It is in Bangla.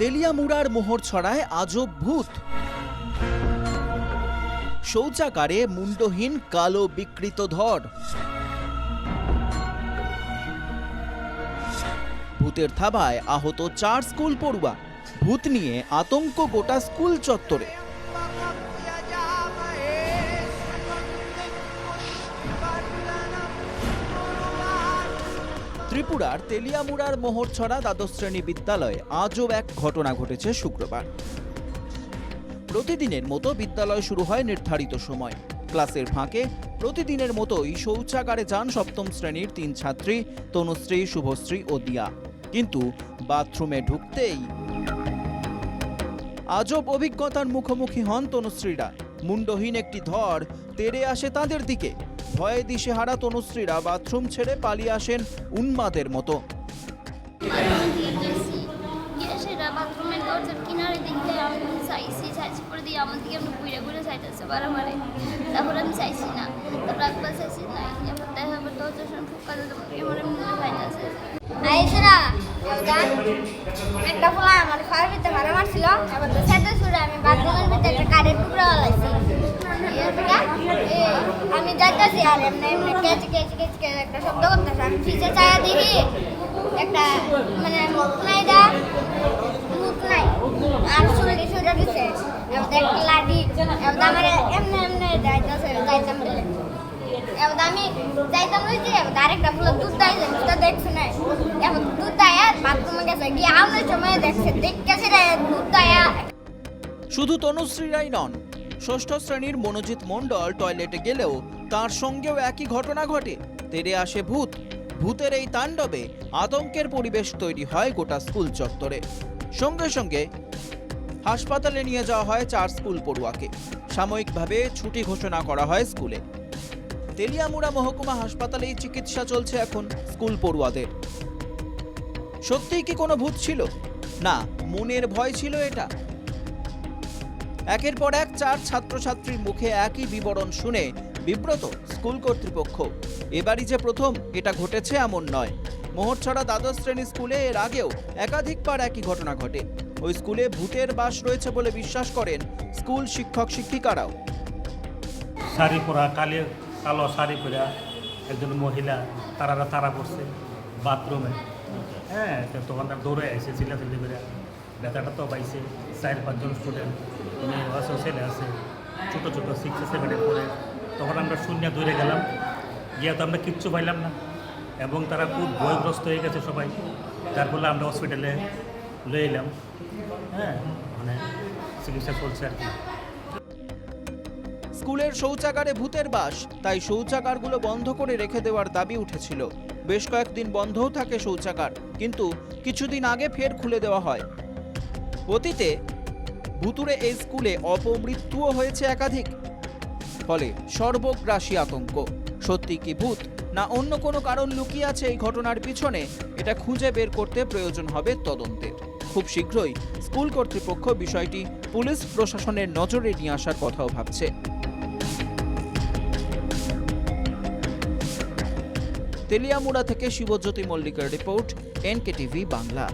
তেলিয়ামুড়ার মোহর ছড়ায় আজব ভূত। শৌচাগারে মুন্ডহীন কালো বিকৃত ধর। ভূতের থাবায় আহত চার স্কুল পড়ুয়া। ভূত নিয়ে আতঙ্ক গোটা স্কুল চত্বরে। ত্রিপুরার তেলিয়ামুড়ার মোহরছড়া দ্বাদশ শ্রেণি বিদ্যালয়ে আজও এক ঘটনা ঘটেছে শুক্রবার। প্রতিদিনের মতো বিদ্যালয় শুরু হয় নির্ধারিত সময়। ক্লাসের ফাঁকে প্রতিদিনের মতোই শৌচাগারে যান সপ্তম শ্রেণির তিন ছাত্রী তনুশ্রী, শুভশ্রী ও দিয়া। কিন্তু বাথরুমে ঢুকতেই আজব অভিজ্ঞতার মুখোমুখি হন তনুশ্রীরা। মুন্ডহীন একটি ধর তেড়ে আসে তাদের দিকে। ভয়ে দিশেহারা তনুশ্রীরা বাথরুম ছেড়ে পালিয়ে আসেন উন্মাদের মতো। বাথরুমের দরজার কিনারে দেখতে আমি চাইছি চাইছি করে দিয়ে আমার দিকে এমনি ঘুরে ঘুরে চাইতেছে বারবারে তারপর আমি চাইছি না তারপর একবার চাইছি না এবার দেখা আবার দরজার সামনে ফুকা দিতে এবার এমনি চাইতেছে আইসরা একটা ফোলা আমার ফার ভিতরে মারা মারছিল এবার তো সাথে ছুড়ে আমি বাথরুমের ভিতরে একটা কাঠের টুকরা আমি যাইতেছি আর এমনি এমনি কেচ কেচ একটা শব্দ করতেছে। আমি চায়া একটা মানে দা আর ছুড়ে ছুড়ে দিছে? আমার এমনি এমনি যাইতেছে, যাইতাম বলে। আমি যাইতাম আরেকটা দুধ দেয় দুধটা দেখছে না? এবার দুধ দেয়, বাথরুমে গেছে, গিয়ে আমার সময় দেখছে, দেখতেছে রে, দুধ দেয়। শুধু তনুশ্রীরাই নন ষষ্ঠ শ্রেণির মনোজিৎ মণ্ডল টয়লেটে গেলেও তার সঙ্গেও একই ঘটনা ঘটে। তেড়ে আসে ভূত। ভূতের এই তাণ্ডবে আতঙ্কের পরিবেশ তৈরি হয় গোটা স্কুল চত্বরে। সঙ্গে সঙ্গে হাসপাতালে নিয়ে যাওয়া হয় চার স্কুল পড়ুয়াকে। সাময়িকভাবে ছুটি ঘোষণা করা হয় স্কুলে। তেলিয়ামুড়া মহকুমা হাসপাতালেই চিকিৎসা চলছে এখন স্কুল পড়ুয়াদের। সত্যিই কি কোনো ভূত ছিল? না, মনের ভয় ছিল এটা। একের পর এক চার ছাত্রছাত্রীর মুখে একই বিবরণ শুনে বিব্রত স্কুল কর্তৃপক্ষ। এবারই যে প্রথম, এটা ঘটেছে এমন নয়। মোহরছড়া দ্বাদশ শ্রেণি স্কুলে এর আগেও একাধিকবার একই ঘটনা ঘটে। ওই স্কুলে ভূতের বাস রয়েছে বলে বিশ্বাস করেন স্কুল শিক্ষক শিক্ষিকারাও। শাড়ি পরা, কালে, কালো শাড়ি পরা একজন মহিলা তারা তারা করছে বাথরুমে। হ্যাঁ তখন দৌড়ে আসে চিল্লাচিল্লি করে। ব্যথাটা তো পাইছে চার পাঁচজন স্টুডেন্ট মেয়ে আছে ছেলে আছে, ছোটো ছোটো সিক্স সেভেনে পড়ে তখন আমরা শূন্য দূরে গেলাম। গিয়ে তো আমরা কিচ্ছু পাইলাম না। এবং তারা খুব ভয়গ্রস্ত হয়ে গেছে সবাই। যার ফলে আমরা হসপিটালে লয়ে এলাম। হ্যাঁ মানে চিকিৎসা চলছে আর কি। স্কুলের শৌচাগারে ভূতের বাস, তাই শৌচাগারগুলো বন্ধ করে রেখে দেওয়ার দাবি উঠেছিল। বেশ কয়েকদিন বন্ধও থাকে শৌচাগার, কিন্তু কিছুদিন আগে ফের খুলে দেওয়া হয়। অতীতে ভুতুরে এই স্কুলে অপমৃত্যুও হয়েছে একাধিক। ফলে সর্বগ্রাসী আতঙ্ক। সত্যি কি ভূত? না অন্য কোনো কারণ লুকিয়ে আছে এই ঘটনার পিছনে? এটা খুঁজে বের করতে প্রয়োজন হবে তদন্তের। খুব শীঘ্রই স্কুল কর্তৃপক্ষ বিষয়টি পুলিশ প্রশাসনের নজরে নিয়ে আসার কথাও ভাবছে। তেলিয়ামুড়া থেকে শিবজ্যোতি মল্লিকের রিপোর্ট এনকে টিভি বাংলা।